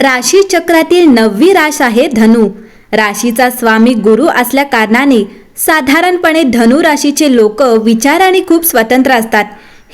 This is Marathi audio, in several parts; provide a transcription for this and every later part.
राशी चक्रातील नववी राश आहे धनु. राशीचा स्वामी गुरु असल्या कारणाने साधारणपणे धनु राशीचे लोक विचाराने खूप स्वतंत्र असतात.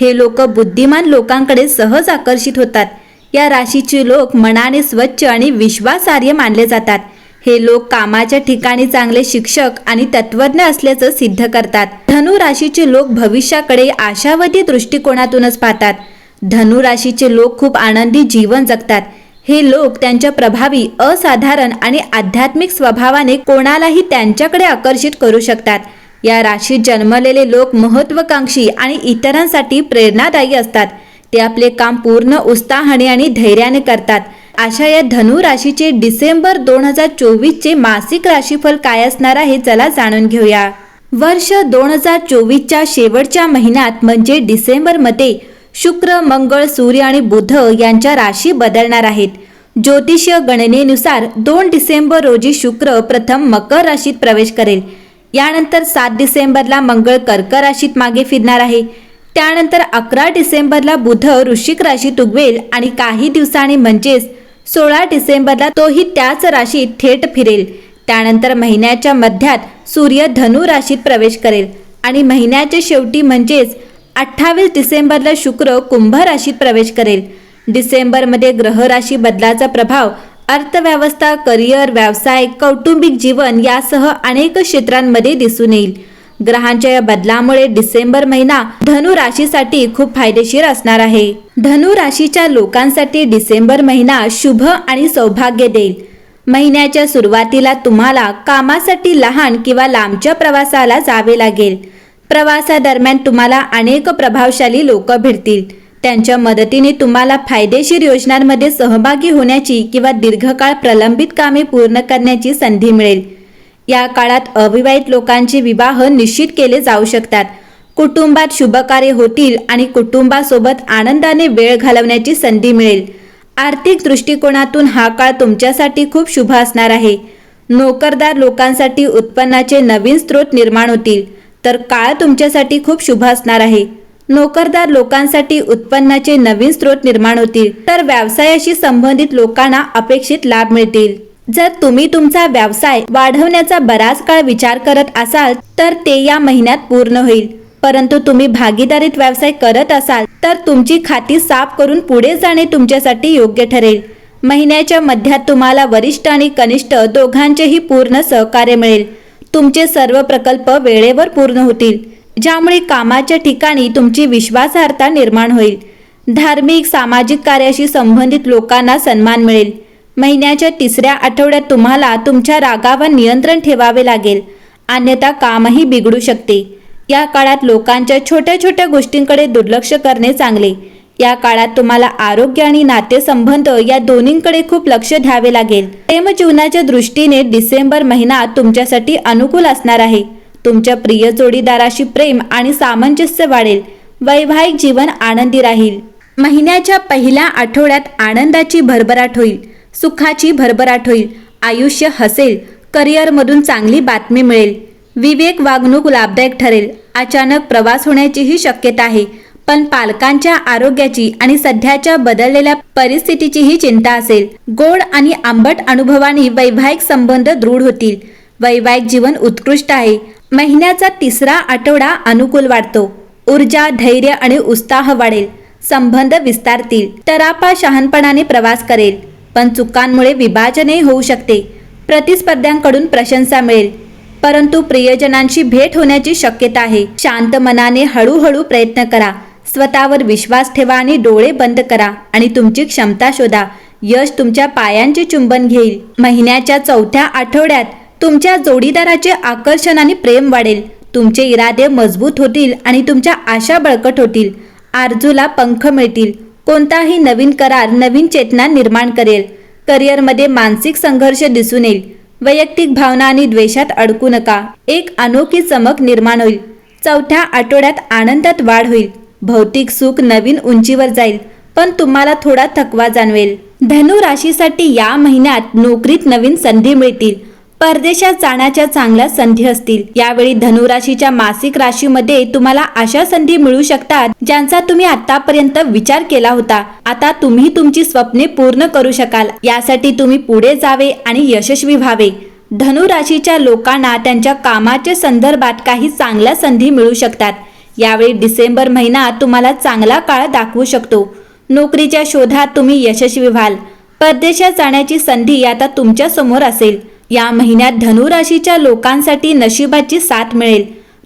हे लोक बुद्धिमान लोकांकडे सहज आकर्षित होतात. या राशीचे लोक मनाने स्वच्छ आणि विश्वासार्ह मानले जातात. हे लोक कामाच्या ठिकाणी चांगले शिक्षक आणि तत्वज्ञ असल्याचं सिद्ध करतात. धनु राशीचे लोक भविष्याकडे आशावादी दृष्टिकोनातूनच पाहतात. धनु राशीचे लोक खूप आनंदी जीवन जगतात. हे लोक त्यांच्या प्रभावी असाधारण आणि आध्यात्मिक स्वभावाने कोणालाही त्यांच्याकडे आकर्षित करू शकतात. या राशीत जन्मलेले लोक महत्वाकांक्षी आणि इतरांसाठी प्रेरणादायी असतात. ते आपले काम पूर्ण उत्साहाने आणि धैर्याने करतात. अशा या धनु राशीचे डिसेंबर दोन हजार चोवीसचे मासिक राशीफल काय असणार आहे चला जाणून घेऊया. वर्ष दोन हजार चोवीसच्या शेवटच्या महिन्यात म्हणजे डिसेंबरमध्ये शुक्र मंगळ सूर्य आणि बुध यांच्या राशी बदलणार आहेत. ज्योतिषीय गणनेनुसार दोन डिसेंबर रोजी शुक्र प्रथम मकर राशीत प्रवेश करेल. यानंतर सात डिसेंबरला मंगळ कर्क राशीत मागे फिरणार आहे. त्यानंतर अकरा डिसेंबरला बुध वृश्चिक राशीत उगवेल आणि काही दिवसांनी म्हणजेच सोळा डिसेंबरला तोही त्याच राशीत थेट फिरेल. त्यानंतर महिन्याच्या मध्यात सूर्य धनु राशीत प्रवेश करेल आणि महिन्याच्या शेवटी म्हणजेच अठ्ठावीस डिसेंबरला शुक्र कुंभ राशीत प्रवेश करेल. डिसेंबरमध्ये ग्रहराशी बदलाचा प्रभाव अर्थव्यवस्था करिअर व्यवसाय कौटुंबिक जीवन यासह अनेक क्षेत्रांमध्ये दिसून येईल. ग्रहांच्या या बदलामुळे डिसेंबर महिना धनु राशीसाठी खूप फायदेशीर असणार आहे. धनु राशीच्या लोकांसाठी डिसेंबर महिना शुभ आणि सौभाग्य देईल. महिन्याच्या सुरुवातीला तुम्हाला कामासाठी लहान किंवा लांबच्या प्रवासाला जावे लागेल. प्रवासादरम्यान तुम्हाला अनेक प्रभावशाली लोक भेटतील. त्यांच्या मदतीने तुम्हाला फायदेशीर योजनांमध्ये सहभागी होण्याची किंवा दीर्घकाळ प्रलंबित कामे पूर्ण करण्याची संधी मिळेल. या काळात अविवाहित लोकांचे विवाह निश्चित केले जाऊ शकतात. कुटुंबात शुभकार्य होतील आणि कुटुंबासोबत आनंदाने वेळ घालवण्याची संधी मिळेल. आर्थिक दृष्टिकोनातून हा काळ तुमच्यासाठी खूप शुभ असणार आहे. नोकरदार लोकांसाठी उत्पन्नाचे नवीन स्रोत निर्माण होतील. तर काळ तुमच्यासाठी खूप शुभ असणार आहे. नोकरदार लोकांसाठी उत्पन्नाचे नवीन स्रोत निर्माण होतील. तर व्यवसायाशी संबंधित लोकांना अपेक्षित लाभ मिळतील. जर तुम्ही तुमचा व्यवसाय वाढवण्याचा बराच काळ विचार करत असाल तर ते या महिन्यात पूर्ण होईल. परंतु तुम्ही भागीदारीत व्यवसाय करत असाल तर तुमची खाती साफ करून पुढे जाणे तुमच्यासाठी योग्य ठरेल. महिन्याच्या मध्यात तुम्हाला वरिष्ठ आणि कनिष्ठ दोघांचेही पूर्ण सहकार्य मिळेल. तुमचे सर्व प्रकल्प वेळेवर पूर्ण होतील ज्यामुळे कामाच्या ठिकाणी तुमची विश्वासार्हता निर्माण होईल. धार्मिक सामाजिक कार्याशी संबंधित लोकांना सन्मान मिळेल. महिन्याच्या तिसऱ्या आठवड्यात तुम्हाला तुमच्या रागावर नियंत्रण ठेवावे लागेल. अन्यथा कामही बिघडू शकते. या काळात लोकांच्या छोट्या छोट्या गोष्टींकडे दुर्लक्ष करणे चांगले. या काळात तुम्हाला आरोग्य आणि नातेसंबंध या दोन्हींकडे खूप लक्ष द्यावे लागेल. प्रेमजीवनाच्या दृष्टीने डिसेंबर महिना तुमच्यासाठी अनुकूल असणार आहे. तुमच्या प्रिय जोडीदाराशी प्रेम आणि सामंजस्य वाढेल. वैवाहिक जीवन आनंदी राहील. महिन्याच्या पहिल्या आठवड्यात आनंदाची भरभराट होईल. सुखाची भरभराट होईल. आयुष्य हसेल. करिअरमधून चांगली बातमी मिळेल. विवेक वागणूक लाभदायक ठरेल. अचानक प्रवास होण्याचीही शक्यता आहे. पण पालकांच्या आरोग्याची आणि सध्याच्या बदललेल्या परिस्थितीचीही चिंता असेल. गोड आणि आंबट अनुभवाने वैवाहिक संबंध दृढ होतील. वैवाहिक जीवन उत्कृष्ट आहे. महिन्याचा तिसरा आठवडा अनुकूल वाढतो ऊर्जा धैर्य आणि उत्साह वाढेल. संबंध विस्तारतील. तरापा शहाणपणाने प्रवास करेल. पण चुकांमुळे विभाजनही होऊ शकते. प्रतिस्पर्ध्यांकडून प्रशंसा मिळेल. परंतु प्रियजनांशी भेट होण्याची शक्यता आहे. शांत मनाने हळूहळू प्रयत्न करा. स्वतःवर विश्वास ठेवा आणि डोळे बंद करा आणि तुमची क्षमता शोधा. यश तुमच्या पायांचे चुंबन घेईल. महिन्याच्या चौथ्या आठवड्यात तुमच्या जोडीदाराचे आकर्षण आणि प्रेम वाढेल. तुमचे इरादे मजबूत होतील आणि तुमच्या आशा बळकट होतील. आरजूला पंख मिळतील. कोणताही नवीन करार नवीन चेतना निर्माण करेल. करिअरमध्ये मानसिक संघर्ष दिसून येईल. वैयक्तिक भावना आणि द्वेषात अडकू नका. एक अनोखी चमक निर्माण होईल. चौथ्या आठवड्यात आनंदात वाढ होईल. भौतिक सुख नवीन उंचीवर जाईल पण तुम्हाला थोडा थकवा जाणवेल. धनु राशीसाठी या महिन्यात नोकरीत नवीन संधी मिळतील. परदेशात जाण्याच्या चांगल्या संधी असतील. यावेळी धनुराशीच्या मासिक राशीमध्ये तुम्हाला अशा संधी मिळू शकतात ज्यांचा तुम्ही आतापर्यंत विचार केला होता. आता तुम्ही तुमची स्वप्ने पूर्ण करू शकाल. यासाठी तुम्ही पुढे जावे आणि यशस्वी व्हावे. धनुराशीच्या लोकांना त्यांच्या कामाच्या संदर्भात काही चांगल्या संधी मिळू शकतात. यावेळी डिसेंबर महिना तुम्हाला चांगला काळ दाखवू शकतो. नोकरीच्या शोधात तुम्ही यशस्वी व्हाल. परदेशात जाण्याची संधी आता तुमच्यासमोर असेल. या महिन्यात धनुराशीच्या लोकांसाठी नशिबाची साथ मिळेल.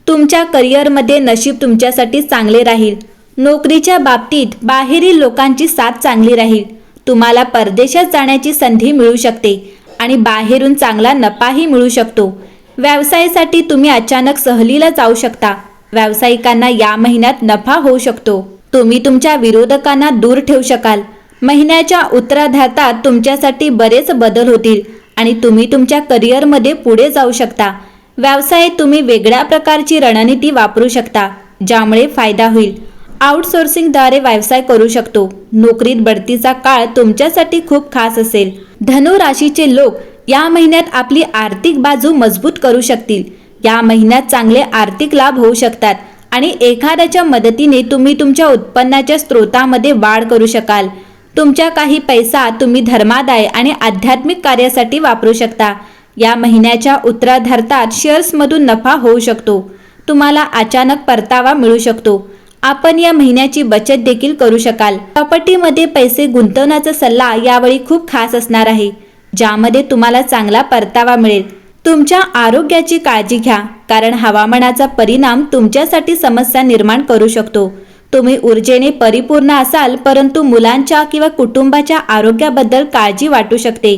तुमच्या करिअरमध्ये नशीब तुमच्यासाठी चांगले राहील. नोकरीच्या बाबतीत बाहेरील लोकांची साथ चांगली राहील. तुम्हाला परदेशात जाण्याची संधी मिळू शकते आणि बाहेरून चांगला नफाही मिळू शकतो. व्यवसायासाठी तुम्ही अचानक सहलीला जाऊ शकता. व्यावसायिकांना या महिन्यात नफा होऊ शकतो. तुम्ही तुमच्या विरोधकांना दूर ठेवू शकाल. महिन्याच्या उत्तराधार्तात तुमच्यासाठी बरेच बदल होतील आणि तुम्ही तुमच्या करिअरमध्ये पुढे जाऊ शकता. व्यवसायात तुम्ही वेगळ्या प्रकारची रणनीती वापरू शकता ज्यामुळे फायदा होईल. आउटसोर्सिंगद्वारे व्यवसाय करू शकतो. नोकरीत बढतीचा काळ तुमच्यासाठी खूप खास असेल. धनु राशीचे लोक या महिन्यात आपली आर्थिक बाजू मजबूत करू शकतील. या महिन्यात चांगले आर्थिक लाभ होऊ शकतात आणि एखाद्याच्या मदतीने तुम्ही तुमच्या उत्पन्नाच्या स्रोतामध्ये वाढ करू शकाल. तुमच्या काही पैसा तुम्ही धर्मादाय आणि आध्यात्मिक कार्यासाठी वापरू शकता. या महिन्याच्या उत्तराधार्तात शेअर्समधून नफा होऊ शकतो. तुम्हाला अचानक परतावा मिळू शकतो. आपण या महिन्याची बचत देखील करू शकाल. प्रॉपर्टीमध्ये पैसे गुंतवण्याचा सल्ला यावेळी खूप खास असणार आहे ज्यामध्ये तुम्हाला चांगला परतावा मिळेल. तुमच्या आरोग्याची काळजी घ्या कारण हवामानाचा परिणाम तुमच्यासाठी समस्या निर्माण करू शकतो. तुम्ही ऊर्जेने परिपूर्ण असाल परंतु मुलांच्या किंवा कुटुंबाच्या आरोग्याबद्दल काळजी वाटू शकते.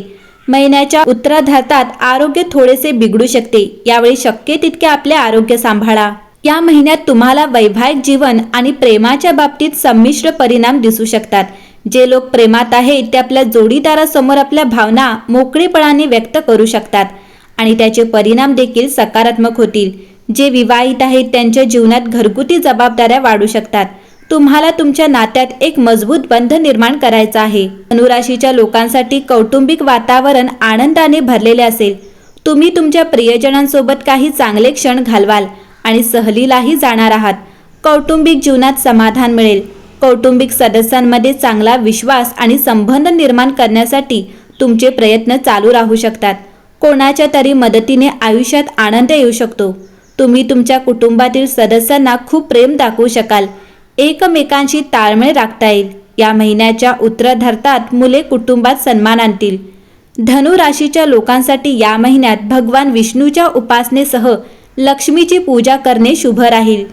महिन्याच्या उत्तरार्धात आरोग्य थोडेसे बिघडू शकते यावेळी शक्य तितके आपले आरोग्य सांभाळा. या महिन्यात तुम्हाला वैवाहिक जीवन आणि प्रेमाच्या बाबतीत संमिश्र परिणाम दिसू शकतात. जे लोक प्रेमात आहेत ते आपल्या जोडीदारासमोर आपल्या भावना मोकळेपणाने व्यक्त करू शकतात. आणि त्याचे परिणाम देखील सकारात्मक होतील. जे विवाहित आहेत त्यांच्या जीवनात घरगुती जबाबदाऱ्या वाढू शकतात. तुम्हाला तुमच्या नात्यात एक मजबूत बंध निर्माण करायचा आहे. धनुराशीच्या लोकांसाठी कौटुंबिक वातावरण आनंदाने भरलेले असेल. तुम्ही तुमच्या प्रियजनांसोबत काही चांगले क्षण घालवाल आणि सहलीलाही जाणार आहात. कौटुंबिक जीवनात समाधान मिळेल. कौटुंबिक सदस्यांमध्ये चांगला विश्वास आणि संबंध निर्माण करण्यासाठी तुमचे प्रयत्न चालू राहू शकतात. कोणाच्या तरी मदतीने आयुष्यात आनंद येऊ शकतो. तुम्ही तुमच्या कुटुंबातील सदस्यांना खूप प्रेम दाखवू शकाल. एकमेकांशी ताळमेळ राखता येईल. या महिन्याच्या उत्तरार्धात मुले कुटुंबात सन्मान आणतील. धनु राशीच्या लोकांसाठी या महिन्यात भगवान विष्णूच्या उपासनेसह लक्ष्मीची पूजा करणे शुभ राहील.